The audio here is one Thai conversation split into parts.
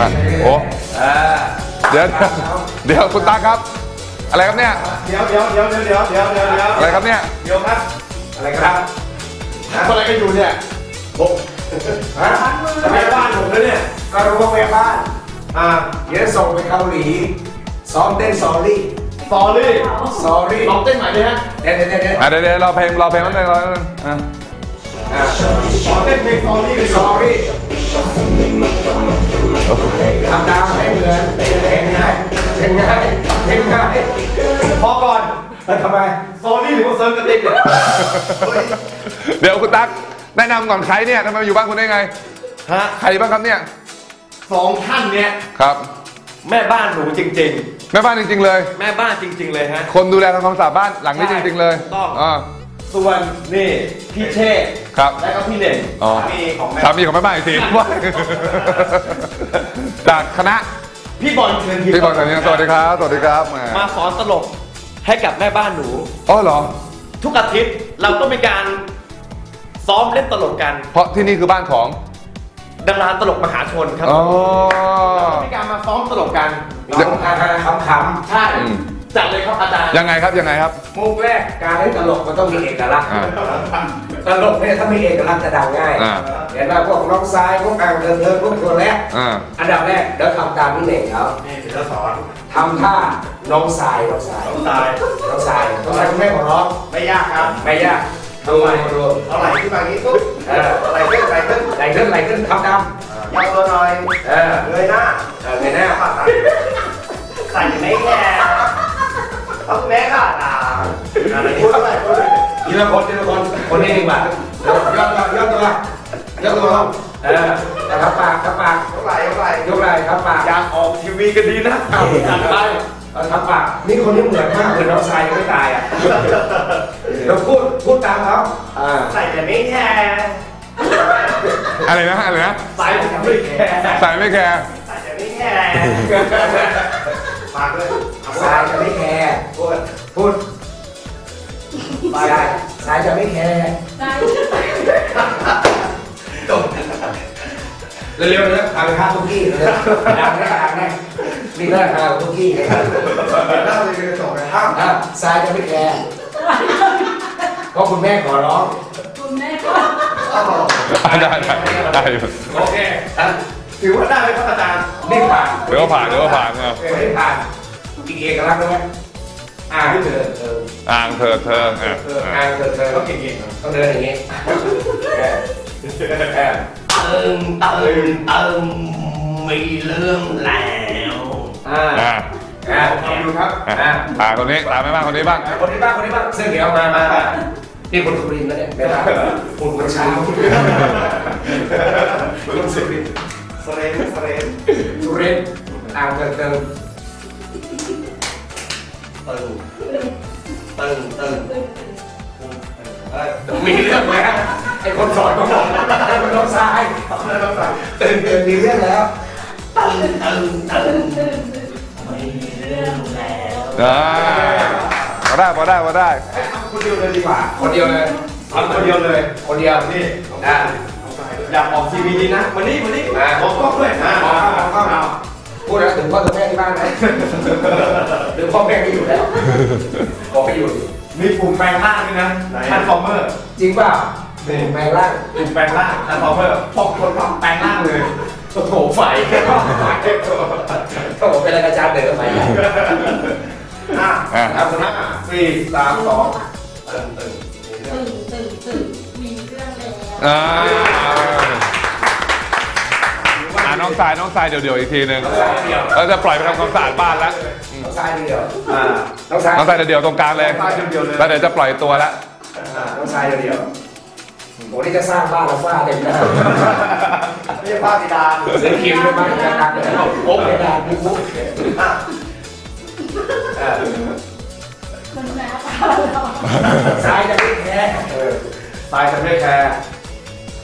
มาโอ้อ่าเดี๋ยวเดี๋ยวคุณตาครับ อะไรครับเนี่ยเดี๋ยวเดี๋ยวเดี๋ยวเดี๋ยวเดี๋ยวเดี๋ยวเดี๋ยวอะไรครับเนี่ย เดี๋ยวครับ อะไรครับทำอะไรกันอยู่เนี่ยผมฮะแม่บ้านผมนะเนี่ย ก็รู้ว่าแม่บ้าน อ่า เดี๋ยวส่งไปเกาหลี ซ้อมเต้นซอรี่สอรี่ซอรี่ลองเต้นใหม่ดิฮะ เดี๋ยวเดี๋ยวเดี๋ยวเดี๋ยวอะเดี๋ยวเดี๋ยวรอเพลงรอเพลงนิดนึงรอนิดนึงอะอะขอเต้นเพลงสอรี่ซอรี่ ทำตามให้เหมือนเพลงง่ายเพลงง่ายเพลงง่ายพอก่อนแล้วทำไมสอรี่หรือว่าเซิร์ฟกระติกเนี่ยเดี๋ยวคุณตั๊กแนะนำก่อนใครเนี่ยทำไมมาอยู่บ้านคุณได้ไงฮะใครบ้างครับเนี่ยสองท่านเนี่ยครับแม่บ้านหนูจริงแม่บ้านจริง ๆ เลยๆแม่บ้านจริง ๆ เลยฮะคนดูแลทำความสะอาดบ้านหลังนี้ใช่จริง ๆ เลยถูกต้องอ่าส่วนนี่พี่เชษฐ์ครับและก็พี่เน่งอ๋อสามีของแม่สามีของแม่บ้านอีกทีว่า จากคณะพี่บอลเชิญยิ้มพี่บอลสวัสดีครับสวัสดีครับสวัสดีครับแหมมาสอนตลกให้กับแม่บ้านหนู อ๋อเหรอ ทุกอาทิตย์เราก็มีการซ้อมเล่นตลกกัน เพราะที่นี่คือบ้านของดาราตลกมหาชนครับอ๋อมีการมาซ้อมตลกกันร้องฮาฮาขำใช่ อืม จัดเลยครับอาจารย์ยังไงครับยังไงครับๆมุกแรกการเล่นตลกมันต้องมีเอกลักษณ์อ่าตลกเนี่ยถ้ามีเอกลักษณ์จะดังง่ายอ่า เห็นไหมพวกน้องทรายพวกอ่างเดินเดินพวกตัวแรกอ่าอันดับแรกเดี๋ยวทำตามพี่เน่งเขานี่เดี๋ยวสอนทำท่าน้องทรายน้องทรายตายน้องทรายน้องทรายคุณแม่ของร้องไม่ยากครับไม่ยากดูมาดูเอาไหล่ขึ้นมาอย่างนี้ปุ๊บเออไหล่ขึ้นไหล่ขึ้นไหลขึ้นไหลขึ้นทำดยาวตัวหน่อยำเออเลยหน้าเออเงยหน้าใส่ ทีละคนทีละคนคนนี้ดีกว่าเออยอดยอดยอดตัวยอดตัวลงเออแต่ทับปากทับปากยกไหล่ยกไหล่ยกไหล่ทับปากอยากออกทีวีกันดีนะเอาจัดไปเอาทับปากนี่คนนี้เหมือนมากเหมือนน้องทรายยังไม่ตายอะเราพูดพูดตามเขาอ่าใส่แต่ไม่แคร์อะไรนะอะไรนะใส่แต่ไม่แคร์ใส่ไม่แคร์ใส่แต่ไม่แคร์ฝากเลยทรายจะไม่แคร์พูดพูดทรายทรายจะไม่แคร์เร็วๆนะทางข้าวคุกกี้เลยดังแน่ดังแน่นี่น่าทานคุกกี้เลยหน้าเลยจะส่งไปห้ามอะทรายจะไม่แคร์เพราะคุณแม่ขอร้อง คุณแม่ก็ได้ได้ได้อยู่โอเคอะถือว่าได้ไหมครับอาจารย์นี่ผ่านเดี๋ยวก็ผ่านเดี๋ยวก็ผ่านอะไม่ได้ผ่านอีกเอกลักษณ์ได้ไหมอ่างเธอเธ ออ่างเถิดเทิงอะอ่างเธอเธอต้องเก่งต้องเดินอย่างนี้เออเออตึงตึงตึงมีเรื่องแล้วอ่าอ่าอ่าลองดูครับอะอ่าอ่าคนนี้ตามแม่บ้านคนนี้บ้างคนนี้บ้างคนนี้บ้างเสื้อเขียวมามามานี่คนสุรินทร์นะเนี่ยไม่ได้คนคนเช้าคุณสุรินสเลนสเลนสุรินทร์อ่างเติมเติม ตึงตึงตึงมีเรื่องแล้วไอ้คนสอนก็บอกไอ้คนน้องชายตื่นตื่นมีเรื่องแล้วตึงตึงตึงมีเรื่องแล้วอ่าพอได้พอได้พอได้คนเดียวเลยดีกว่า คนเดียวเลยทำคนเดียวเลย คนเดียวนี่อ่าอยากออกทีวีดีนะมานี่มานี่อะมองกล้องด้วยนะมองเข้ามองเข้าเอา พูดแล้วถึงพ่อถึงแม่ที่บ้านไหมหรือพ่อแม่ไม่อยู่แล้วบอกไม่อยู่มีปุ่มแปลงร่างด้วยนะทันฟอร์เมอร์จริงเปล่าเป็นแมงล่างปุ่มแปลงร่างทันฟอร์เมอร์พอกคนปั๊บแปลงร่างเลยโอ้โหไฟโอ้โหเป็นอะไรกระจายเดือดไหมอะอะนับห้าสี่สามสองตึงตึงตึงตึงตึงมีเรื่องแล้วอ่าอ่า น้องทรายน้องทรายเดี๋ยวเดี๋ยวอีกทีหนึงเราจะปล่อยไปทำความสะอาดบ้านแล้วน้องชายเดียวอ่าน้องชายน้องทรายเดี๋ยวเดี๋ยวตรงกลางเลยน้องทรายเดี๋ยวๆเลยแล้วเดี๋ยวจะปล่อยตัวแล้วน้องชายเดียวโอ้นี่จะสร้างบ้านแล้วฟ้าเต็มแล้วไม่ใช่ผ้าสีดานซื้อคิวด้วยมั้ยจะตักเลยโอ้ยดาปุ๊บปุ๊บอะคุณแม่ก็เราชายจะไม่แพ้ตายจะไม่แคร์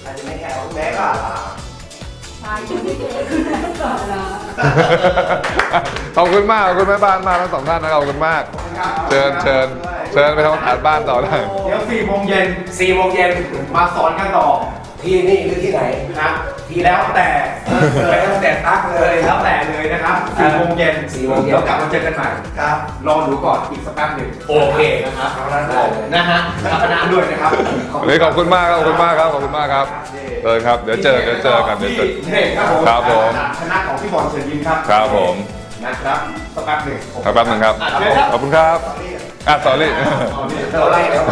อาจจะไม่แคร์แม่ก็ ขอบคุณมากขอบคุณแม่บ้านมากทั้งสองท่านนะขอบคุณมาก เชิญเชิญเชิญไปทำอาหารบ้านต่อได้ เดี๋ยวสี่โมงเย็นสี่โมงเย็นมาสอนกันต่อ ที่นี่หรือที่ไหน นะทีแล้วแต่ไปตั้งแต่ตักเลเลยยแล้วแต่เลยนะครับสี่โมงเย็นสี่โมงเย็น แล้วกลับมาเจอกันใหม่ครับรอดูก่อนอีกสักแป๊บหนึ่งโอเคนะครับได้เลยนะฮะรับคณะด้วยนะครับวันนี้ขอบคุณมากครับขอบคุณมากครับขอบคุณมากครับเลยครับเดี๋ยวเจอเดี๋ยวเจอกันเดี๋ยวเจอ พี่เอกครับผมครับผม คณะของพี่บอลเชิญยิ้มครับครับผมนะครับสักแป๊บหนึ่งครับแป๊บนึงครับ อะเชิญครับ ขอบคุณครับอะสอรี่เราไล่แล้วไป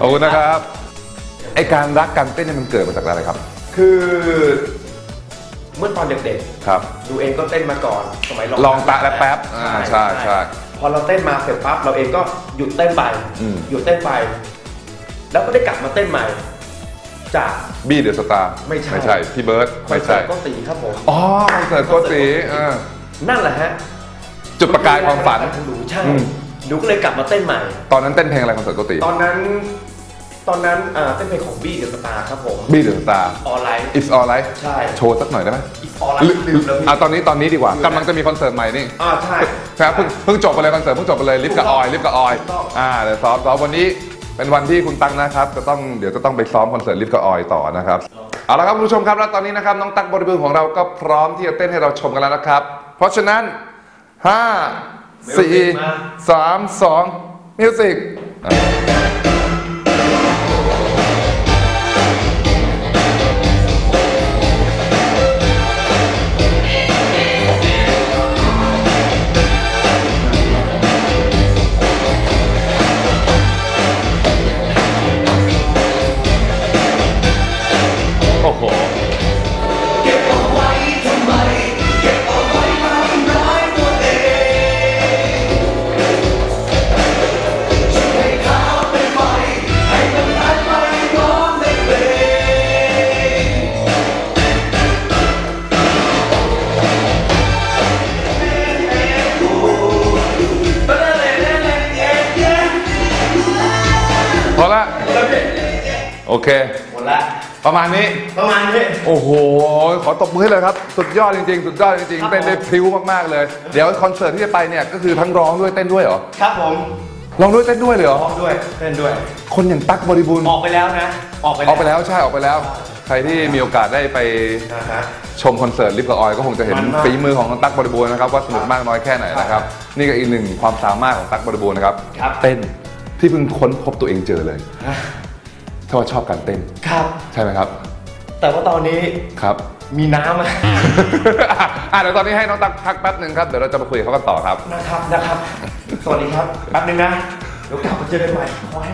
ขอบคุณนะครับ ไอการรักการเต้นเนี่ยมันเกิดมาจากอะไรครับ คือเมื่อตอนเด็กครับ ๆ ดูเองก็เต้นมาก่อน สมัยลองตะและแป๊บอ่าใช่ใช่พอเราเต้นมาเสร็จปั๊บเราเองก็หยุดเต้นไปอืม หยุดเต้นไป แล้วก็ได้กลับมาเต้นใหม่ จาก บี้เดอะสตาร์ไม่ใช่ ไม่ใช่ พี่เบิร์ดไม่ใช่คอนเสิร์ตก็ตีครับผม อ๋อคอนเสิร์ตโกติเออนั่นแหละฮะจุดประกายความฝันของหนูใช่อืม หนูก็เลยกลับมาเต้นใหม่ ตอนนั้นเต้นเพลงอะไรคอนเสิร์ตโกติตอนนั้น ตอนนั้นอ่าเต้นเพลงของบี้เดอะสตาร์ครับผมบี้เดอะสตาร์ ออนไลน์ It's alright ใช่ โชว์สักหน่อยได้ไหมอีออนไลหรือน์ลืมแล้วพี่อะตอนนี้ตอนนี้ดีกว่ากำลังจะมีคอนเสิร์ตใหม่นี่อ่าใช่ครับเพิ่งเพิ่งจบไปเลยคอนเสิร์ตเพิ่งจบไปเลยลิฟต์กับออยลิฟต์กับออยถูกต้องอ่าเดี๋ยวซ้อมซ้อมวันนี้เป็นวันที่คุณตั๊กนะครับจะต้องเดี๋ยวจะต้องไปซ้อมคอนเสิร์ตลิฟต์กับออยต่อนะครับเอาละครับคุณผู้ชมครับแล้วตอนนี้นะครับน้องตั๊กบริบูรณ์ของเราก็พร้อมที่จะเต้นให้เราชมกันแล้วนะครับ เพราะฉะนั้น 5 4 3 2มิวสิก เค หมดละประมาณนี้ ประมาณนี้ โอ้โห ขอตบมือให้เลยครับ สุดยอดจริงๆ สุดยอดจริงครับๆเต้นได้พริ้วมากๆเลย เดี๋ยวคอนเสิร์ตที่จะไปเนี่ยก็คือทั้งร้องด้วยเต้นด้วยเหรอ ครับผมร้องด้วยเต้นด้วยเลยเหรอออกด้วยเต้นด้วย คนอย่างตั๊กบริบูรณ์ออกไปแล้วนะ ออกไปออกไปแล้วใช่ออกไปแล้ว ใครที่มีโอกาสได้ไปนะฮะ ชมคอนเสิร์ตลิฟกับออยก็คงจะเห็นมันมาก ฝีมือของตั๊กบริบูรณ์นะครับว่าสนุกมากน้อยแค่ไหนนะครับ นี่ก็อีกหนึ่งความสามารถของตั๊กบริบูรณ์นะครับ ครับ เต้นที่เพิ่งค้นพบตัวเองเจอเลย ถ้าว่าชอบการเต้น ครับ ใช่ไหมครับ แต่ว่าตอนนี้ครับ มีน้ำอะอะเดี๋ยวตอนนี้ให้น้องตั๊กพักแป๊บหนึ่งครับเดี๋ยวเราจะมาคุยกับเขากันต่อครับ นะครับนะครับ สวัสดีครับ แป๊บนึงนะ เดี๋ยวกลับมาเจอกันใหม่ขอให้